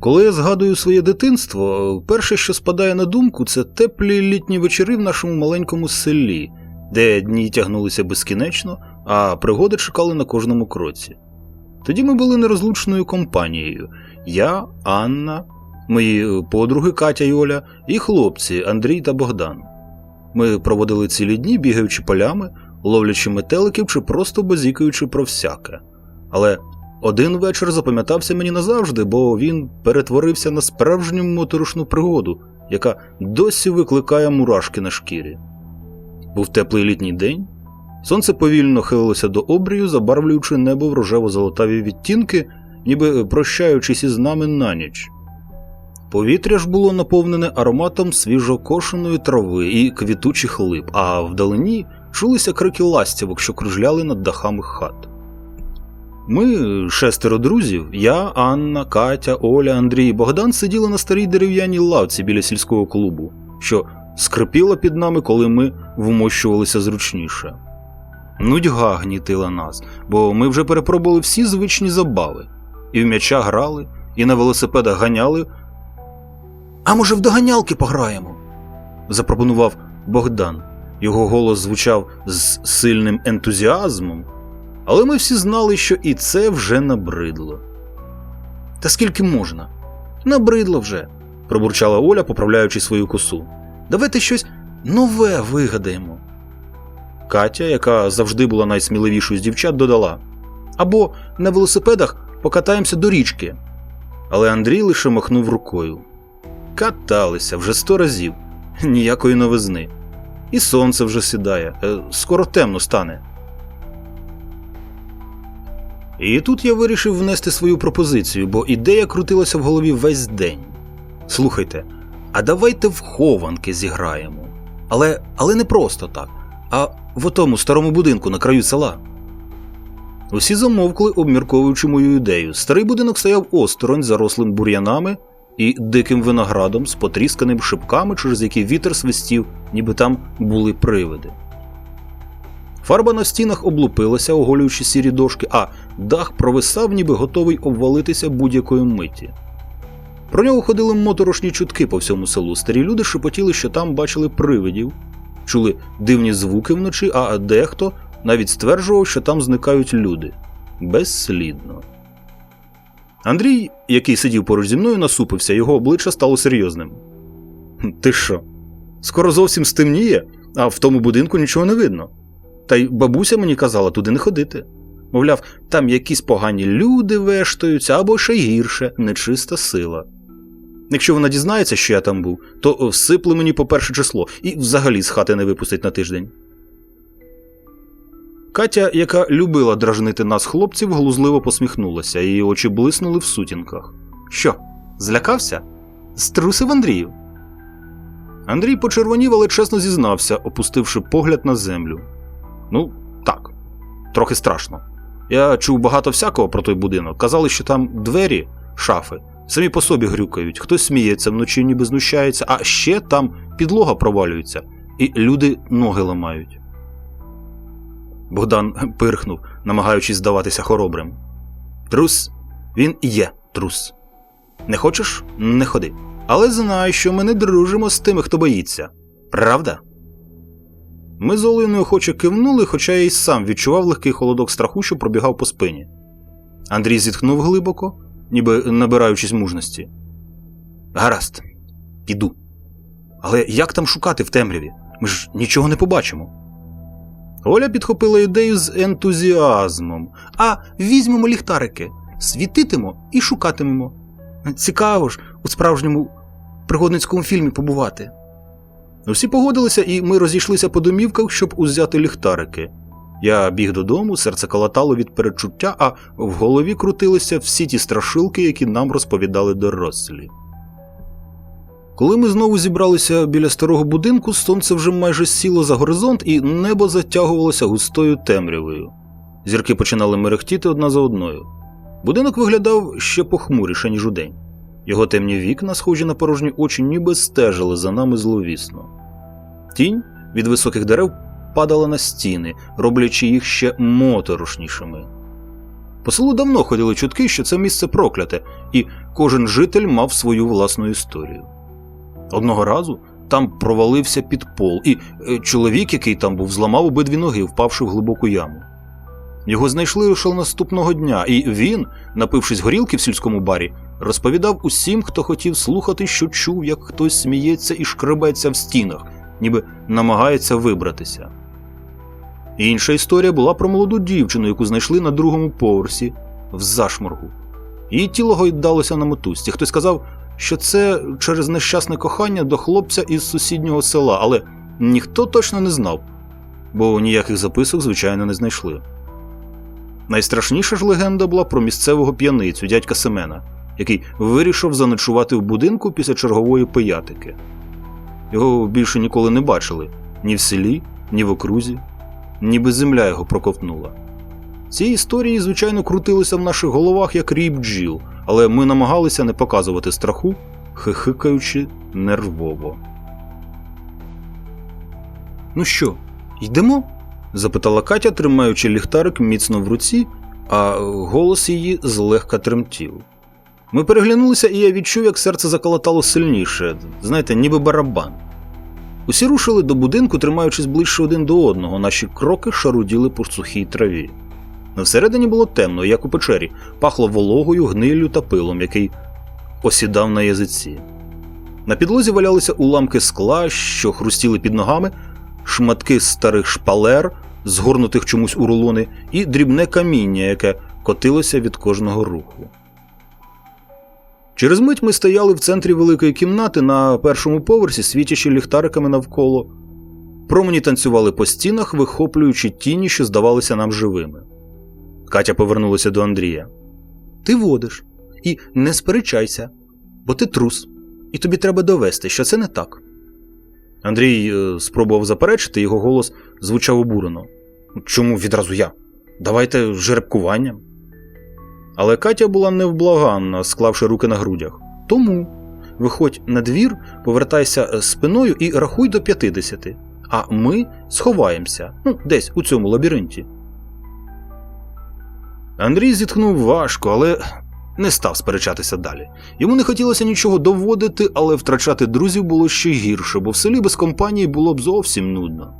Коли я згадую своє дитинство, перше, що спадає на думку, це теплі літні вечори в нашому маленькому селі, де дні тягнулися безкінечно, а пригоди чекали на кожному кроці. Тоді ми були нерозлучною компанією: я, Анна, мої подруги Катя і Оля, і хлопці Андрій та Богдан. Ми проводили цілі дні, бігаючи полями, ловлячи метеликів чи просто базікаючи про всяке. Але один вечір запам'ятався мені назавжди, бо він перетворився на справжню моторошну пригоду, яка досі викликає мурашки на шкірі. Був теплий літній день. Сонце повільно хилилося до обрію, забарвлюючи небо в рожево-золотаві відтінки, ніби прощаючись із нами на ніч. Повітря ж було наповнене ароматом свіжокошеної трави і квітучих лип, а вдалині чулися крики ластівок, що кружляли над дахами хат. Ми, шестеро друзів, я, Анна, Катя, Оля, Андрій і Богдан сиділи на старій дерев'яній лавці біля сільського клубу, що скрипіла під нами, коли ми вмощувалися зручніше. Нудьга гнітила нас, бо ми вже перепробували всі звичні забави, і в м'яча грали, і на велосипедах ганяли. А може, в доганялки пограємо? запропонував Богдан. Його голос звучав з сильним ентузіазмом, але ми всі знали, що і це вже набридло. Та скільки можна? Набридло вже, пробурчала Оля, поправляючи свою косу. Давайте щось нове вигадаємо. Катя, яка завжди була найсміливішою з дівчат, додала або на велосипедах покатаємося до річки. Але Андрій лише махнув рукою. Каталися вже сто разів, ніякої новизни. І сонце вже сідає, е, скоро темно стане. І тут я вирішив внести свою пропозицію, бо ідея крутилася в голові весь день. Слухайте, а давайте в хованки зіграємо. Але, але не просто так, а в отому старому будинку на краю села. Усі замовкли, обмірковуючи мою ідею. Старий будинок стояв осторонь, зарослим бур'янами і диким виноградом з потрісканим шипками, через які вітер свистів, ніби там були привиди. Фарба на стінах облупилася, оголюючи сірі дошки, а дах провисав, ніби готовий обвалитися будь-якої миті. Про нього ходили моторошні чутки по всьому селу. Старі люди шепотіли, що там бачили привидів, чули дивні звуки вночі, а дехто навіть стверджував, що там зникають люди. Безслідно. Андрій, який сидів поруч зі мною, насупився, його обличчя стало серйозним. Ти що? Скоро зовсім стемніє, а в тому будинку нічого не видно. Та й бабуся мені казала туди не ходити. Мовляв, там якісь погані люди вештаються або ще гірше, нечиста сила. Якщо вона дізнається, що я там був, то всипле мені по перше число і взагалі з хати не випустить на тиждень. Катя, яка любила дражнити нас хлопців, глузливо посміхнулася, її очі блиснули в сутінках. Що, злякався? Струсив Андрію. Андрій почервонів, але чесно зізнався, опустивши погляд на землю. Ну, так, трохи страшно. Я чув багато всякого про той будинок. Казали, що там двері, шафи, самі по собі грюкають, хтось сміється вночі, ніби знущається, а ще там підлога провалюється, і люди ноги ламають. Богдан пирхнув, намагаючись здаватися хоробрим. Трус, він і є трус. Не хочеш? Не ходи. Але знай, що ми не дружимо з тими, хто боїться. Правда? Ми з Олею неохоче кивнули, хоча я й сам відчував легкий холодок страху, що пробігав по спині. Андрій зітхнув глибоко, ніби набираючись мужності. Гаразд, піду. Але як там шукати в темряві? Ми ж нічого не побачимо. Оля підхопила ідею з ентузіазмом. А візьмемо ліхтарики, світитимо і шукатимемо. Цікаво ж у справжньому пригодницькому фільмі побувати. Всі погодилися, і ми розійшлися по домівках, щоб узяти ліхтарики. Я біг додому, серце калатало від перечуття, а в голові крутилися всі ті страшилки, які нам розповідали дорослі. Коли ми знову зібралися біля старого будинку, сонце вже майже сіло за горизонт, і небо затягувалося густою темрявою. Зірки починали мерехтіти одна за одною. Будинок виглядав ще похмуріше, ніж удень. Його темні вікна, схожі на порожні очі, ніби стежили за нами зловісно. Тінь від високих дерев падала на стіни, роблячи їх ще моторошнішими. По селу давно ходили чутки, що це місце прокляте, і кожен житель мав свою власну історію. Одного разу там провалився під пол, і е, чоловік, який там був, зламав обидві ноги, впавши в глибоку яму. Його знайшли лише наступного дня, і він, напившись горілки в сільському барі, розповідав усім, хто хотів слухати, що чув, як хтось сміється і шкребеться в стінах, ніби намагається вибратися. Інша історія була про молоду дівчину, яку знайшли на другому поверсі в зашморгу. Її тіло гойдалося на мотузці. Хтось сказав, що це через нещасне кохання до хлопця із сусіднього села, але ніхто точно не знав, бо ніяких записок, звичайно, не знайшли. Найстрашніша ж легенда була про місцевого п'яницю дядька Семена, який вирішив заночувати в будинку після чергової пиятики. Його більше ніколи не бачили ні в селі, ні в окрузі, ніби земля його проковтнула. Ці історії, звичайно, крутилися в наших головах як рій бджіл, але ми намагалися не показувати страху, хихикаючи нервово. Ну що, йдемо? запитала Катя, тримаючи ліхтарик міцно в руці, а голос її злегка тремтів. Ми переглянулися, і я відчув, як серце заколотало сильніше, знаєте, ніби барабан. Усі рушили до будинку, тримаючись ближче один до одного, наші кроки шаруділи по сухій траві. Всередині було темно, як у печері, пахло вологою, гниллю та пилом, який осідав на язиці. На підлозі валялися уламки скла, що хрустіли під ногами, шматки старих шпалер, згорнутих чомусь у рулони, і дрібне каміння, яке котилося від кожного руху. Через мить ми стояли в центрі великої кімнати на першому поверсі, світячи ліхтариками навколо. Промені танцювали по стінах, вихоплюючи тіні, що здавалися нам живими. Катя повернулася до Андрія. Ти водиш. І не сперечайся, бо ти трус, і тобі треба довести, що це не так. Андрій е, спробував заперечити, його голос звучав обурено. Чому відразу я? Давайте жеребкуванням. Але Катя була невблаганна, склавши руки на грудях. Тому виходь на двір, повертайся е, спиною і рахуй до 50, а ми сховаємося ну, десь у цьому лабіринті. Андрій зітхнув важко, але не став сперечатися далі. Йому не хотілося нічого доводити, але втрачати друзів було ще гірше, бо в селі без компанії було б зовсім нудно.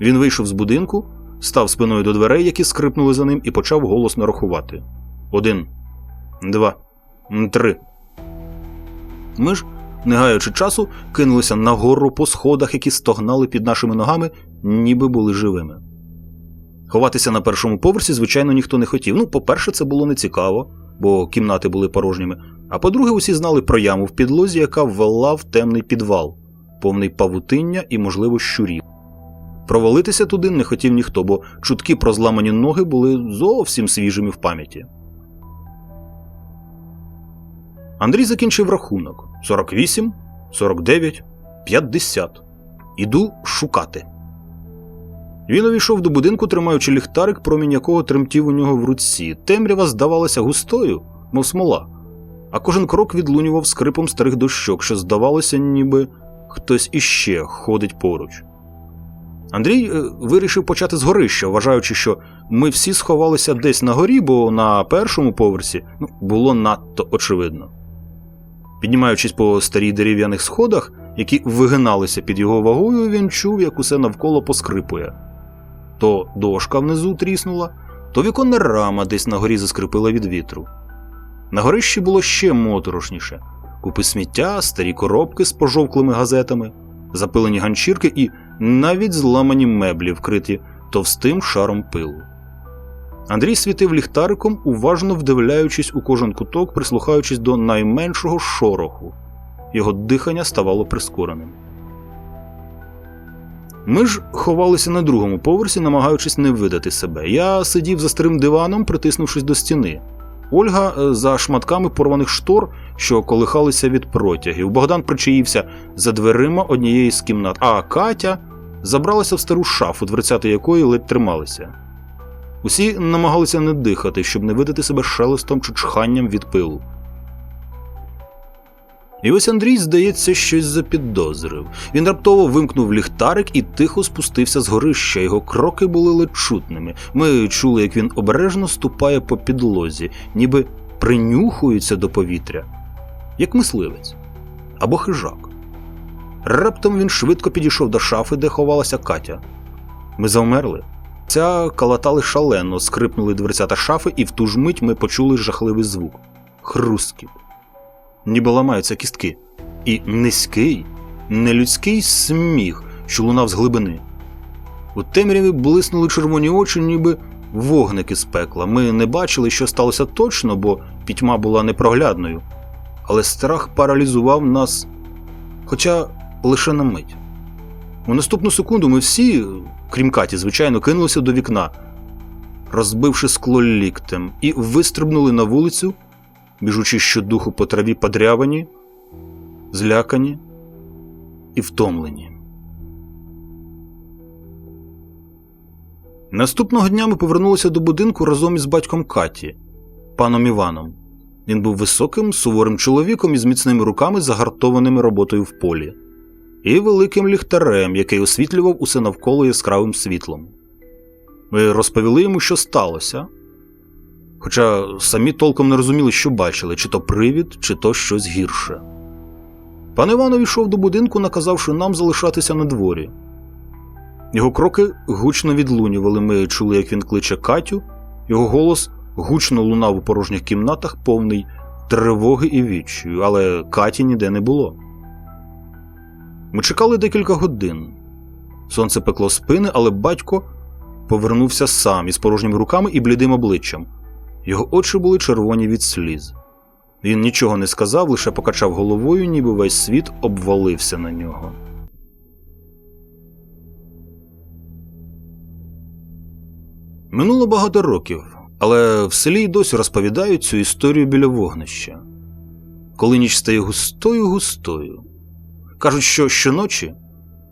Він вийшов з будинку, став спиною до дверей, які скрипнули за ним, і почав голосно рахувати. Один, два, три. Ми ж, не гаючи часу, кинулися нагору по сходах, які стогнали під нашими ногами, ніби були живими. Ховатися на першому поверсі, звичайно, ніхто не хотів. Ну, по-перше, це було нецікаво, бо кімнати були порожніми. А по-друге, усі знали про яму в підлозі, яка ввела в темний підвал, повний павутиння і, можливо, щурів. Провалитися туди не хотів ніхто, бо чутки про зламані ноги були зовсім свіжими в пам'яті. Андрій закінчив рахунок 48, 49, 50. Іду шукати. Він увійшов до будинку, тримаючи ліхтарик, промінь якого тремтів у нього в руці. Темрява здавалася густою, мов смола, а кожен крок відлунював скрипом старих дощок, що здавалося, ніби хтось іще ходить поруч. Андрій е, вирішив почати з горища, вважаючи, що ми всі сховалися десь на горі, бо на першому поверсі ну, було надто очевидно. Піднімаючись по старій дерев'яних сходах, які вигиналися під його вагою, він чув, як усе навколо поскрипує. То дошка внизу тріснула, то віконна рама десь на горі заскрипила від вітру. На горищі було ще моторошніше купи сміття, старі коробки з пожовклими газетами, запилені ганчірки і навіть зламані меблі, вкриті товстим шаром пилу. Андрій світив ліхтариком, уважно вдивляючись у кожен куток, прислухаючись до найменшого шороху. Його дихання ставало прискореним. Ми ж ховалися на другому поверсі, намагаючись не видати себе. Я сидів за старим диваном, притиснувшись до стіни. Ольга е, за шматками порваних штор, що колихалися від протягів. Богдан причаївся за дверима однієї з кімнат, а Катя забралася в стару шафу, дверцята якої ледь трималися. Усі намагалися не дихати, щоб не видати себе шелестом чи чханням від пилу. І ось Андрій, здається, щось запідозрив. Він раптово вимкнув ліхтарик і тихо спустився з горища. Його кроки були ледь чутними. Ми чули, як він обережно ступає по підлозі, ніби принюхується до повітря, як мисливець або хижак. Раптом він швидко підійшов до шафи, де ховалася Катя. Ми завмерли. Ця калатали шалено, скрипнули дверцята шафи, і в ту ж мить ми почули жахливий звук хрусткіт. Ніби ламаються кістки. І низький, нелюдський сміх, що лунав з глибини. У темряві блиснули червоні очі, ніби вогники з пекла. Ми не бачили, що сталося точно, бо пітьма була непроглядною. Але страх паралізував нас, хоча лише на мить. У наступну секунду ми всі, крім Каті, звичайно, кинулися до вікна, розбивши скло ліктем, і вистрибнули на вулицю, біжучи щодуху по траві подрявані, злякані і втомлені. Наступного дня ми повернулися до будинку разом із батьком Каті, паном Іваном. Він був високим, суворим чоловіком із міцними руками, загартованими роботою в полі, і великим ліхтарем, який освітлював усе навколо яскравим світлом. Ми розповіли йому, що сталося, хоча самі толком не розуміли, що бачили, чи то привід, чи то щось гірше. Пан Іван увійшов до будинку, наказавши нам залишатися на дворі. Його кроки гучно відлунювали. Ми чули, як він кличе Катю, його голос гучно лунав у порожніх кімнатах, повний тривоги і відчаю, але Каті ніде не було. Ми чекали декілька годин. Сонце пекло спини, але батько повернувся сам із порожніми руками і блідим обличчям. Його очі були червоні від сліз. Він нічого не сказав, лише покачав головою, ніби весь світ обвалився на нього. Минуло багато років, але в селі й досі розповідають цю історію біля вогнища. Коли ніч стає густою густою. Кажуть, що щоночі,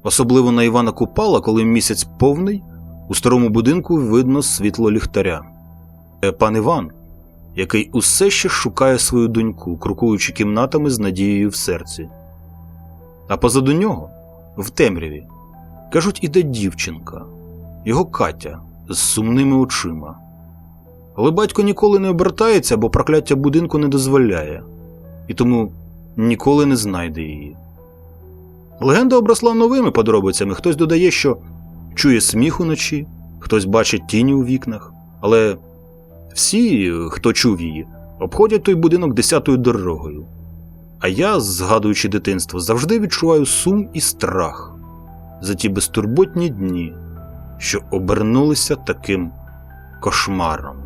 особливо на Івана Купала, коли місяць повний, у старому будинку видно світло ліхтаря. Е, Пан Іван, який усе ще шукає свою доньку, крокуючи кімнатами з надією в серці. А позаду нього, в темряві, кажуть, іде дівчинка, його Катя з сумними очима. Але батько ніколи не обертається, бо прокляття будинку не дозволяє, і тому ніколи не знайде її. Легенда обросла новими подробицями. Хтось додає, що чує сміх уночі, хтось бачить тіні у вікнах, але всі, хто чув її, обходять той будинок десятою дорогою. А я, згадуючи дитинство, завжди відчуваю сум і страх за ті безтурботні дні, що обернулися таким кошмаром.